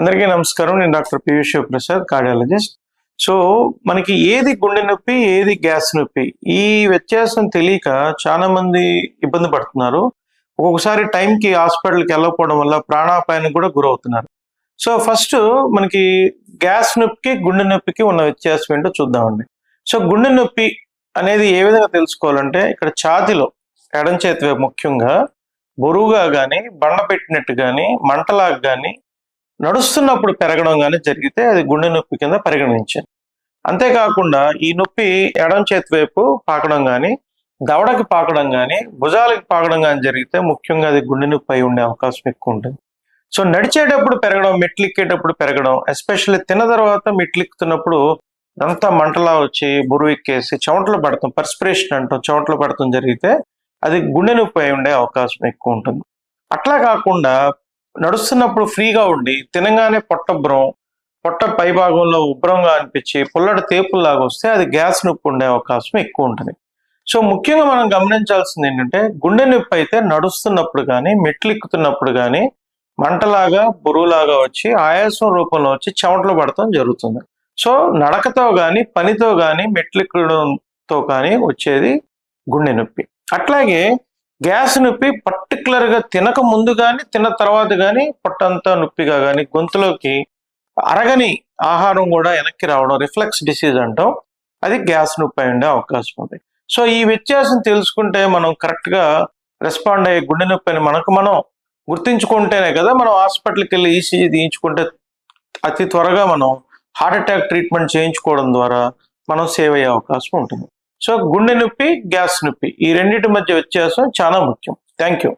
అందరికీ నమస్కారం. నేను doctor Piyush Prasad cardiologist. So మనకి ఏది గుండె నొప్పి ఏది గ్యాస్ నొప్పి ఈ వ్యత్యాసం తెలియక చాలా మంది ఇబ్బంది పడుతున్నారు. ఒక్కొక్కసారి టైంకి హాస్పిటల్కి వెళ్ళకపోవడం వల్ల ప్రాణాపాయానికి కూడా గురవుతున్నారు. సో ఫస్ట్ మనకి గ్యాస్ నొప్పికి గుండె నొప్పికి ఉన్న వ్యత్యాసం ఏంటో చూద్దామండి. సో గుండె నొప్పి అనేది ఏ విధంగా తెలుసుకోవాలంటే ఇక్కడ ఛాతిలో ఎడం చేతి ముఖ్యంగా బరువుగా కానీ బండ పెట్టినట్టు కానీ మంటలాగా కానీ నడుస్తున్నప్పుడు పెరగడం కానీ జరిగితే అది గుండె నొప్పి కింద పరిగణించాను అంతేకాకుండా ఈ నొప్పి ఎడం చేతి వైపు పాకడం కానీ దవడకి పాకడం కానీ భుజాలకి పాకడం కానీ జరిగితే ముఖ్యంగా అది గుండె నొప్పి అయి ఉండే అవకాశం ఎక్కువ ఉంటుంది. సో నడిచేటప్పుడు పెరగడం మెట్లు ఎక్కేటప్పుడు పెరగడం ఎస్పెషల్లీ తిన్న తర్వాత మెట్లు ఎక్కుతున్నప్పుడు అంతా మంటలా వచ్చి బురువెక్కేసి ఎక్కేసి చెమటలు పడతాం పర్స్పిరేషన్ అంటాం చెమటలు పడతాం జరిగితే అది గుండె నొప్పి అయి ఉండే అవకాశం ఎక్కువ ఉంటుంది. అట్లా కాకుండా నడుస్తున్నప్పుడు ఫ్రీగా ఉండి తినగానే పొట్టబ్రం పొట్ట పై భాగంలో ఉభ్రంగా అనిపించి పుల్లటి తేపుల్లాగా వస్తే అది గ్యాస్ నొప్పి ఉండే అవకాశం ఎక్కువ ఉంటుంది. సో ముఖ్యంగా మనం గమనించాల్సింది ఏంటంటే గుండె నొప్పి అయితే నడుస్తున్నప్పుడు కానీ మెట్లు ఎక్కుతున్నప్పుడు కానీ మంటలాగా బురువులాగా వచ్చి ఆయాసం రూపంలో వచ్చి చెమటలు పడటం జరుగుతుంది. సో నడకతో కానీ పనితో కానీ మెట్లెక్కడంతో కానీ వచ్చేది గుండె నొప్పి. అట్లాగే గ్యాస్ నొప్పి పర్టికులర్గా తినక ముందు కానీ తిన్న తర్వాత కానీ పొట్టంతా నొప్పిగా కానీ గొంతులోకి అరగని ఆహారం కూడా వెనక్కి రావడం రిఫ్లెక్స్ డిసీజ్ అంటాం. అది గ్యాస్ నొప్పి ఉండే అవకాశం ఉంది. సో ఈ వ్యత్యాసం తెలుసుకుంటే మనం కరెక్ట్గా రెస్పాండ్ అయ్యే గుండె నొప్పి అని మనకు మనం గుర్తించుకుంటేనే కదా మనం హాస్పిటల్కి వెళ్ళి ఈసీజీ తీయించుకుంటే అతి త్వరగా మనం హార్ట్ అటాక్ ట్రీట్మెంట్ చేయించుకోవడం ద్వారా మనం సేవ్ అయ్యే అవకాశం ఉంటుంది. సో గుండె నొప్పి గ్యాస్ నొప్పి ఈ రెండింటి మధ్య వ్యత్యాసం చాలా ముఖ్యం. Thank you